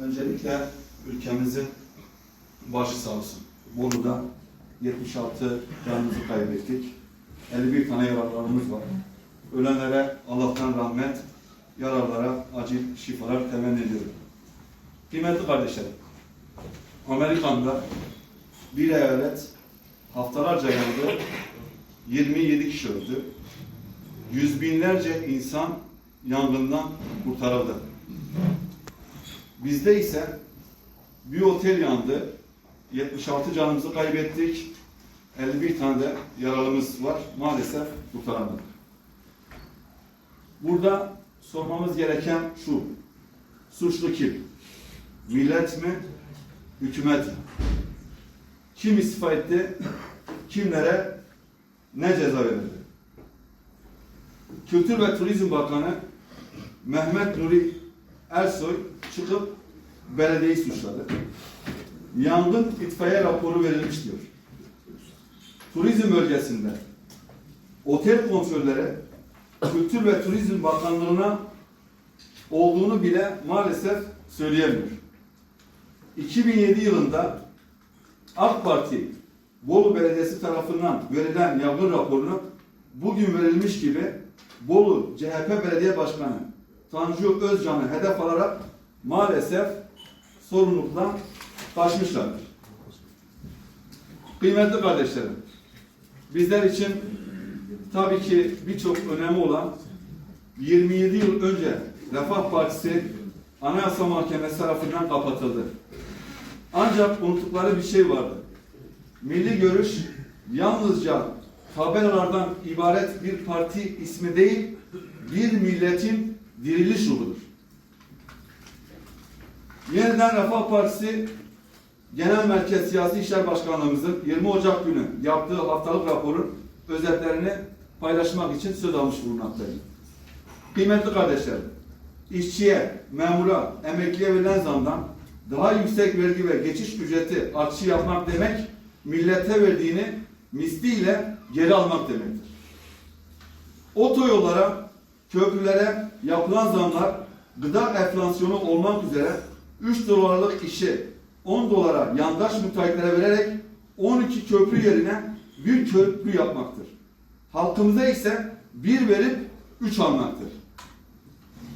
Öncelikle ülkemizin başı sağ olsun. Bolu'da 76 canımızı kaybettik. 51 tane yaralarımız var. Ölenlere Allah'tan rahmet, yaralara acil şifalar temenni ediyorum. Kıymetli kardeşlerim, Amerika'da bir eyalet haftalarca yandı, 27 kişi öldü. Yüz binlerce insan yangından kurtarıldı. Bizde ise bir otel yandı. 76 canımızı kaybettik. 51 tane de yaralımız var. Maalesef kurtaramadık. Burada sormamız gereken şu. Suçlu kim? Millet mi? Hükümet mi? Kim istifa etti? Kimlere ne ceza verildi? Kültür ve Turizm Bakanı Mehmet Nuri Ersoy çıkıp belediyeyi suçladı. Yangın itfaiye raporu verilmiş diyor. Turizm bölgesinde otel kontrolleri Kültür ve Turizm Bakanlığı'na olduğunu bile maalesef söyleyemiyor. 2007 yılında AK Parti Bolu Belediyesi tarafından verilen yangın raporunu bugün verilmiş gibi Bolu CHP Belediye Başkanı Tanju Özcan'ı hedef alarak maalesef sorumluluktan kaçmışlardır. Kıymetli kardeşlerim, bizler için tabii ki birçok önemi olan 27 yıl önce Refah Partisi Anayasa Mahkemesi tarafından kapatıldı. Ancak unuttukları bir şey vardı. Milli görüş yalnızca tabelalardan ibaret bir parti ismi değil, bir milletin diriliş ruhudur. Yeniden Refah Partisi Genel Merkez Siyasi İşler Başkanlığımızın 20 Ocak günü yaptığı haftalık raporun özetlerini paylaşmak için söz almış bulunmaktayım. Kıymetli kardeşlerim, işçiye, memura, emekliye verilen zamdan daha yüksek vergi ve geçiş ücreti artışı yapmak demek, millete verdiğini misliyle geri almak demektir. Otoyollara, köprülere yapılan zamlar gıda enflasyonu olmak üzere 3 dolarlık işi 10 dolara yandaş müteahhitlere vererek 12 köprü yerine bir köprü yapmaktır. Halkımıza ise bir verip 3 almaktır.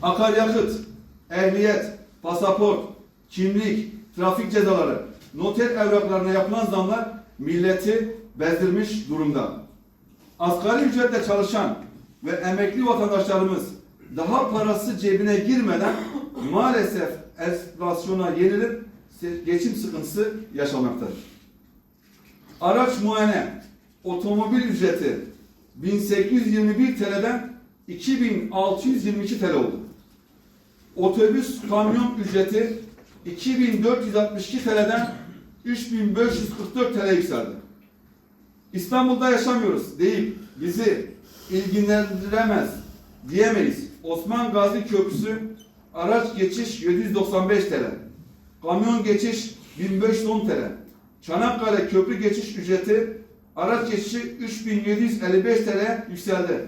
Akaryakıt, ehliyet, pasaport, kimlik, trafik cezaları, noter evraklarına yapılan zamlar milleti bezdirmiş durumda. Asgari ücretle çalışan ve emekli vatandaşlarımız daha parası cebine girmeden maalesef enflasyona yenilip geçim sıkıntısı yaşamaktadır. Araç muayene, otomobil ücreti 1821 TL'den 2622 TL oldu. Otobüs kamyon ücreti 2462 TL'den 3544 TL yükseldi. İstanbul'da yaşamıyoruz deyip bizi ilgilendiremez diyemeyiz. Osman Gazi Köprüsü araç geçiş 795 TL. Kamyon geçiş 1510 TL. Çanakkale köprü geçiş ücreti araç geçişi 3755 TL yükseldi.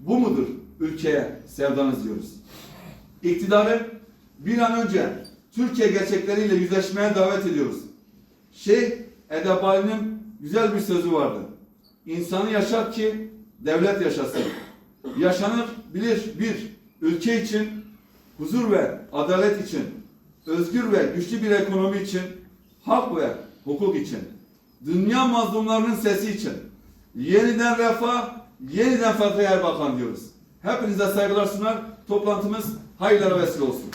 Bu mudur ülkeye sevdanız diyoruz. İktidarı bir an önce Türkiye gerçekleriyle yüzleşmeye davet ediyoruz. Şeyh Edebali'nin güzel bir sözü vardı. İnsanı yaşat ki devlet yaşasın. Yaşanır bilir bir ülke için, huzur ve adalet için, özgür ve güçlü bir ekonomi için, hak ve hukuk için, dünya mazlumlarının sesi için, yeniden refah, yeniden Fatih Erbakan diyoruz. Hepinize saygılar sunar. Toplantımız hayırlara vesile olsun.